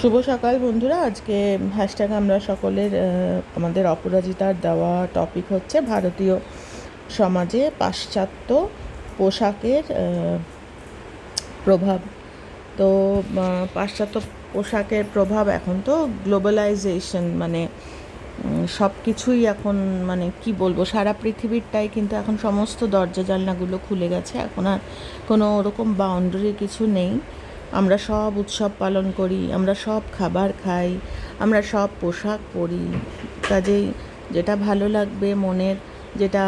শুভ সকাল বন্ধুরা। আজকে হ্যাশট্যাগ আমরা সকলের আমাদের অপরাজিতার দেওয়া টপিক হচ্ছে ভারতীয় সমাজে পাশ্চাত্য পোশাকের প্রভাব। তো পাশ্চাত্য পোশাকের প্রভাব এখন তো গ্লোবালাইজেশন মানে সব কিছুই এখন মানে কি বলব, সারা পৃথিবীরটাই কিন্তু এখন সমস্ত দরজা জানলাগুলো খুলে গেছে। এখন আর কোনো ওরকম বাউন্ডারি কিছু নেই। আমরা সব উৎসব পালন করি, আমরা সব খাবার খাই, আমরা সব পোশাক পরি। কাজেই যেটা ভালো লাগবে, মনের যেটা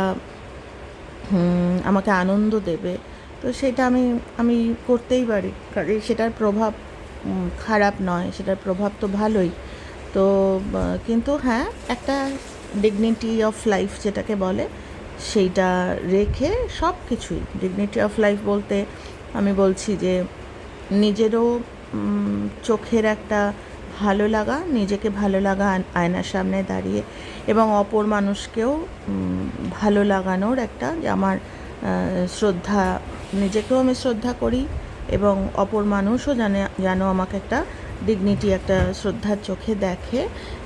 আমাকে আনন্দ দেবে, তো সেটা আমি আমি করতেই পারি। কাজেই সেটার প্রভাব খারাপ নয়, সেটার প্রভাব তো ভালোই। তো কিন্তু হ্যাঁ একটা ডিগনিটি অফ লাইফ যেটাকে বলে, সেইটা রেখে সব কিছুই ডিগনিটি অফ লাইফ বলতে আমি বলছি যে নিজেরও চোখের একটা ভালো লাগা, নিজেকে ভালো লাগা আয়নার সামনে দাঁড়িয়ে এবং অপর মানুষকেও ভালো লাগানোর একটা যে আমার শ্রদ্ধা, নিজেকেও আমি শ্রদ্ধা করি এবং অপর মানুষও জানে, যেন আমাকে একটা ডিগনিটি একটা শ্রদ্ধার চোখে দেখে,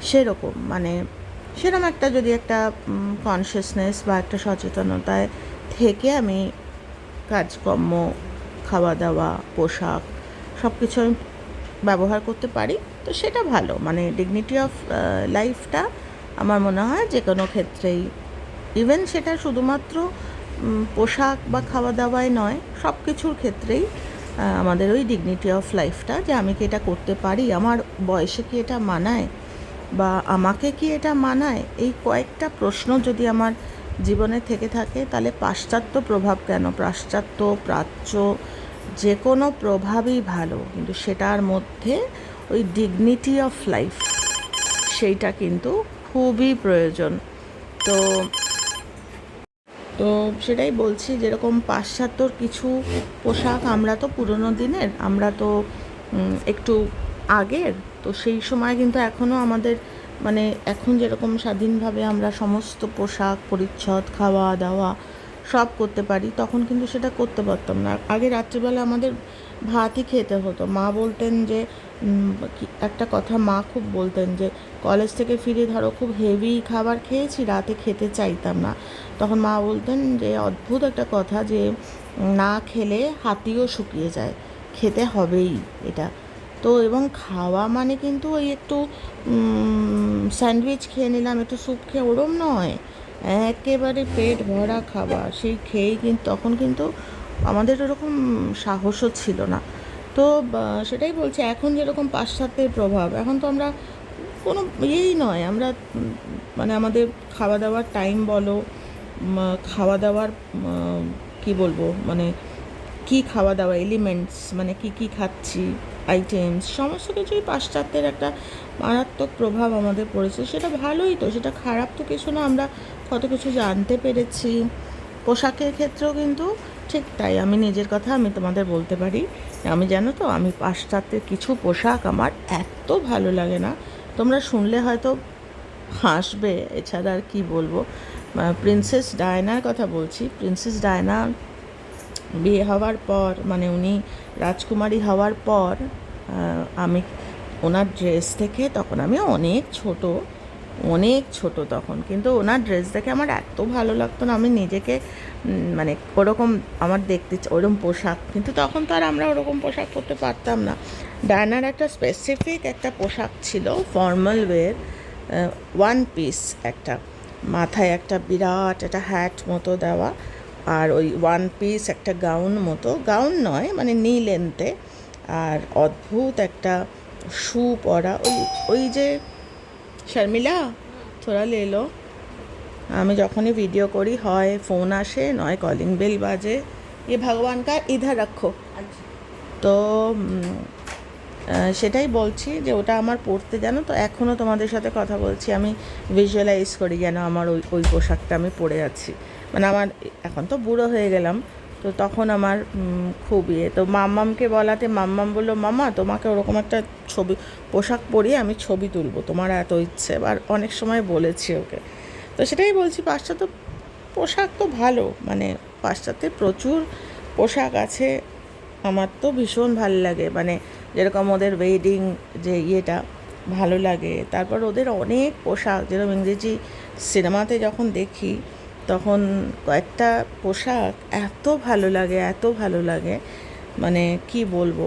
সেরকম মানে সেরকম একটা যদি একটা কনসিয়াসনেস বা একটা সচেতনতায় থেকে আমি কাজকর্ম, খাওয়া দাওয়া, পোশাক সব কিছু আমি ব্যবহার করতে পারি, তো সেটা ভালো। মানে ডিগনিটি অফ লাইফটা আমার মনে হয় যে কোনো ক্ষেত্রেই। ইভেন সেটা শুধুমাত্র পোশাক বা খাওয়া দাওয়ায় নয় সব কিছুর ক্ষেত্রেই আমাদের ওই ডিগনিটি অফ লাইফটা যে আমি কি এটা করতে পারি, আমার বয়সে কি এটা মানায় বা আমাকে কি এটা মানায়, এই কয়েকটা প্রশ্ন যদি আমার জীবনে থেকে থাকে, তাহলে পাশ্চাত্য প্রভাব কেন? পাশ্চাত্য, প্রাচ্য যে কোনো প্রভাবই ভালো, কিন্তু সেটার মধ্যে ওই ডিগনিটি অফ লাইফ সেইটা কিন্তু খুবই প্রয়োজন। তো তো সেটাই বলছি, যেরকম পাশ্চাত্যর কিছু পোশাক আমরা তো পুরনো দিনের, আমরা তো একটু আগের, তো সেই সময় কিন্তু এখনও আমাদের মানে এখন যেরকম স্বাধীনভাবে আমরা সমস্ত পোশাক, পরিচ্ছদ খাওয়া দাওয়া সব করতে পারি, তখন কিন্তু সেটা করতে পারতাম না। আগে রাত্রিবেলা আমাদের ভাতই খেতে হতো। মা বলতেন যে একটা কথা মা খুব বলতেন যে, কলেজ থেকে ফিরে ধরো খুব হেভি খাবার খেয়েছি, রাতে খেতে চাইতাম না। তখন মা বলতেন যে, অদ্ভুত একটা কথা যে, না খেলে হাতিও শুকিয়ে যায়। খেতে হবেই এটা। তো এবং খাওয়া মানে কিন্তু ওই একটু স্যান্ডউইচ খেয়ে নিলাম, একটু স্যুপ খেয়ে, ওরম নয়। একেবারে পেট ভরা খাবার, সেই খেয়েই কিন্তু তখন কিন্তু আমাদের ওরকম সাহসও ছিল না। তো সেটাই বলছি, এখন যেরকম পাশ্চাত্যের প্রভাব, এখন তো আমরা কোনো ইয়েই নয়, আমরা মানে আমাদের খাওয়া দাওয়ার টাইম বলো খাওয়া দাওয়ার কি বলব মানে কি খাওয়া দাওয়া এলিমেন্টস মানে কি কি খাচ্ছি আইটেমস, সমস্ত কিছুই পাশ্চাত্যের একটা মারাত্মক প্রভাব আমাদের পড়েছে। সেটা ভালোই তো, সেটা খারাপ তো কিছু না, আমরা কত কিছু জানতে পেরেছি। পোশাকের ক্ষেত্রেও কিন্তু ঠিক তাই, আমি নিজের কথা আমি তোমাদের বলতে পারি। আমি জানো তো, আমি পাশ্চাত্যের কিছু পোশাক আমার এত ভালো লাগে না। তোমরা শুনলে হয়তো হাসবে, এছাড়া আর কি বলব? প্রিন্সেস ডায়নার কথা বলছি। প্রিন্সেস ডায়না বিয়ে হওয়ার পর মানে উনি রাজকুমারী হওয়ার পর আমি ওনার ড্রেস দেখে তখন আমি অনেক ছোট অনেক ছোট তখন। কিন্তু ওনার ড্রেস দেখে আমার এত ভালো লাগতো না, আমি নিজেকে মানে ওরকম আমার দেখতে ওরকম পোশাক। কিন্তু তখন তো আর আমরা ওরকম পোশাক পরতে পারতাম না। ডায়নার একটা স্পেসিফিক একটা পোশাক ছিল ফর্মাল ওয়ের ওয়ান পিস একটা। মাথায় একটা বিরাট একটা হ্যাট মতো দেওয়া। আর ওই ওয়ান পিস একটা গাউন মতো গাউন নয় মানে নি লেন্থে আর অদ্ভুত একটা শু পরা, ওই ওই যে শর্মিলা, থোড়া লে লো। আমি যখনই ভিডিও করি, হয় ফোন আসে, নয় কলিং বেল বাজে, এ ভগবান কা ইধার রাখো। তো সেটাই বলছি যে ওটা আমার পড়তে জানো তো এখনও তোমাদের সাথে কথা বলছি, আমি ভিজুয়ালাইজ করি যেন আমার ওই ওই পোশাকটা আমি পরে আছি। মানে আমার এখন তো বুড়ো হয়ে গেলাম, তো তখন আমার খুব ইয়ে। তো মাম্মামকে বলাতে মাম্মাম বলল মামা তোমাকে ওরকম একটা ছবি, পোশাক পরিয়ে আমি ছবি তুলবো, তোমার এত ইচ্ছে। আর অনেক সময় বলেছি ওকে। তো সেটাই বলছি, পাশ্চাত্য পোশাক তো ভালো মানে পাশ্চাত্যে প্রচুর পোশাক আছে, আমার তো ভীষণ ভালো লাগে। মানে যেরকম ওদের ওয়েডিং যে ইয়েটা ভালো লাগে, তারপর ওদের অনেক পোশাক, যেরকম ইংরেজি সিনেমাতে যখন দেখি তখন কয়েকটা পোশাক এত ভালো লাগে, এত ভালো লাগে। মানে কি বলব?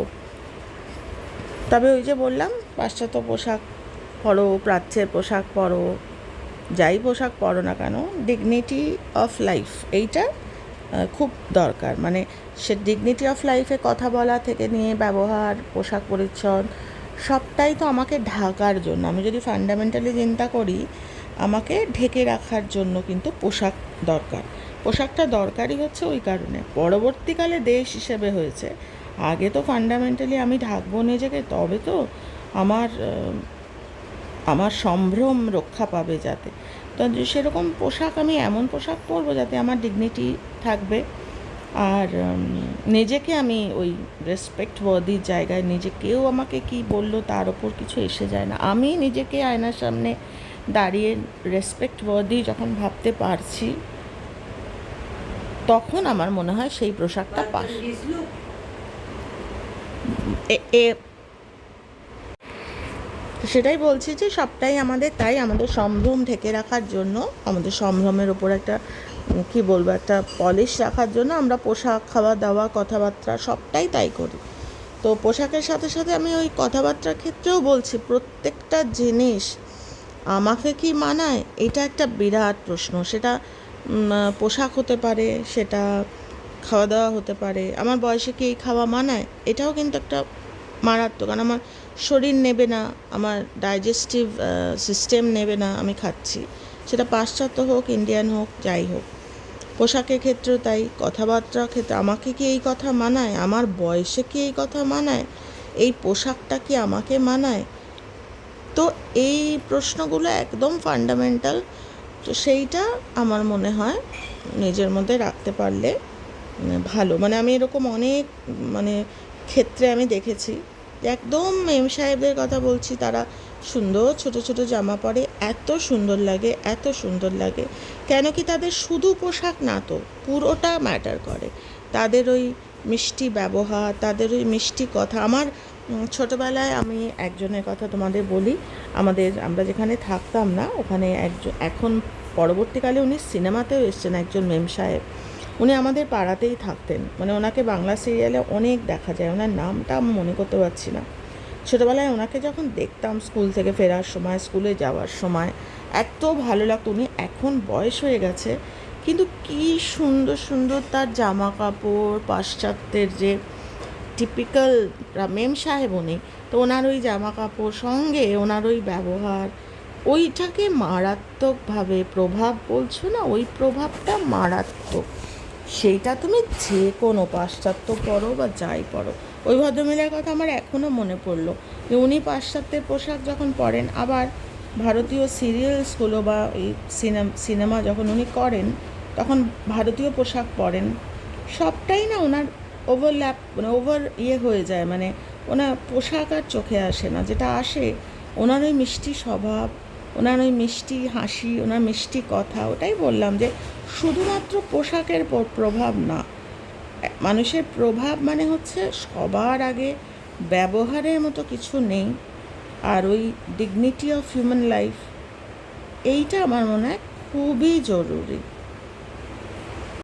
তবে ওই যে বললাম, পাশ্চাত্য পোশাক পরো, প্রাচ্যের পোশাক পরো, যাই পোশাক পরো না কেন ডিগনিটি অফ লাইফ এইটা খুব দরকার। মানে সে ডিগনিটি অফ লাইফে কথা বলা থেকে নিয়ে ব্যবহার, পোশাক পরিচ্ছদ, সবটাই তো আমাকে ঢাকার জন্য। আমি যদি ফান্ডামেন্টালি চিন্তা করি আমাকে ঢেকে রাখার জন্য কিন্তু পোশাক দরকার। পোশাকটা দরকারই হচ্ছে ওই কারণে। পরবর্তীকালে দেশ হিসেবে হয়েছে। আগে তো ফান্ডামেন্টালি আমি ঢাকবো নিজেকে তবে তো আমার আমার সম্ভ্রম রক্ষা পাবে যাতে। তো সেরকম পোশাক আমি এমন পোশাক পরবো যাতে আমার ডিগনিটি থাকবে। আর নিজেকে আমি ওই রেসপেক্ট ওয়ার্দি জায়গায় নিজে কেউ আমাকে কি বলল তার ওপর কিছু এসে যায় না। আমি নিজেকে আয়নার সামনে দাঁড়িয়ে রেসপেক্ট ওয়ার্দি যখন ভাবতে পারছি তখন আমার মনে হয় সেই পোশাকটা পাস। এ- এ সেটাই বলছি যে সবটাই আমাদের তাই আমাদের সম্ভ্রম ঢেকে রাখার জন্য আমাদের সম্ভ্রমের ওপর একটা কি বলব একটা পলিশ রাখার জন্য আমরা পোশাক খাওয়া দাওয়া কথাবার্তা সবটাই তাই করি। তো পোশাকের সাথে সাথে আমি ওই কথাবার্তার ক্ষেত্রেও বলছি প্রত্যেকটা জিনিস আমাকে কি মানায়? এটা একটা বিরাট প্রশ্ন। সেটা পোশাক হতে পারে, সেটা খাওয়া দাওয়া হতে পারে। আমার বয়সে কি এই খাওয়া মানায়? এটাও কিন্তু একটা মারাত্মক। কারণ আমার শরীর নেবে না, আমার ডাইজেস্টিভ সিস্টেম নেবে না, আমি খাচ্ছি। সেটা পাশ্চাত্য হোক ইন্ডিয়ান হোক, যাই হোক। পোশাকের ক্ষেত্রেও তাই, কথাবার্তার ক্ষেত্রে। আমাকে কি এই কথা মানায়? আমার বয়সে কি এই কথা মানায়? এই পোশাকটা কি আমাকে মানায়? তো এই প্রশ্নগুলো একদম ফান্ডামেন্টাল তো সেইটা আমার মনে হয় নিজের মধ্যে রাখতে পারলে ভালো। মানে আমি এরকম অনেক মানে ক্ষেত্রে আমি দেখেছি একদম মেম সাহেবদের কথা বলছি, তারা সুন্দর ছোট ছোট জামা পরে, এত সুন্দর লাগে, এত সুন্দর লাগে। কেন কি তাদের শুধু পোশাক না তো, পুরোটা ম্যাটার করে। তাদের ওই মিষ্টি ব্যবহার, তাদের ওই মিষ্টি কথা, আমার ছোটবেলায় আমি একজনের কথা তোমাদের বলি। আমাদের, আমরা যেখানে থাকতাম না, ওখানে একজন, এখন পরবর্তীকালে উনি সিনেমাতেও এসছেন একজন মেম সাহেব। উনি আমাদের পাড়াতেই থাকতেন। মানে ওনাকে বাংলা সিরিয়ালে অনেক দেখা যায়। ওনার নামটা আমি মনে করতে পারছি না। ছোটোবেলায় ওনাকে যখন দেখতাম স্কুল থেকে ফেরার সময়, স্কুলে যাওয়ার সময়, এত ভালো লাগতো। উনি এখন বয়স হয়ে গেছে, কিন্তু কি সুন্দর সুন্দর তার জামা কাপড় পাশ্চাত্যের যে টিপিক্যাল মেম সাহেব উনি, তো ওনার ওই জামা কাপড় সঙ্গে ওনার ওই ব্যবহার। ওইটাকে মারাত্মকভাবে প্রভাব বলছো না? ওই প্রভাবটা মারাত্মক। সেইটা তুমি যে কোনো পাশ্চাত্য পড়ো বা যাই পড়ো ওই ভদ্রমহিলার কথা আমার এখনও মনে পড়ল যে উনি পাশ্চাত্যের পোশাক যখন পরেন, আবার ভারতীয় সিরিয়ালসগুলো বা এই সিনেমা যখন উনি করেন, তখন ভারতীয় পোশাক পরেন, সবটাই না ওনার ওভারল্যাপ মানে ওভার ইয়ে হয়ে যায় মানে ওনার পোশাক আর চোখে আসে না। যেটা আসে ওনার ওই মিষ্টি স্বভাব ওনার ওই মিষ্টি হাসি, ওনার মিষ্টি কথা, ওটাই বললাম যে শুধুমাত্র পোশাকের প্রভাব না, মানুষের প্রভাব মানে হচ্ছে সবার আগে ব্যবহারের মতো কিছু নেই, আর ওই ডিগনিটি অফ হিউম্যান লাইফ এইটা আমার মনে হয় খুবই জরুরি।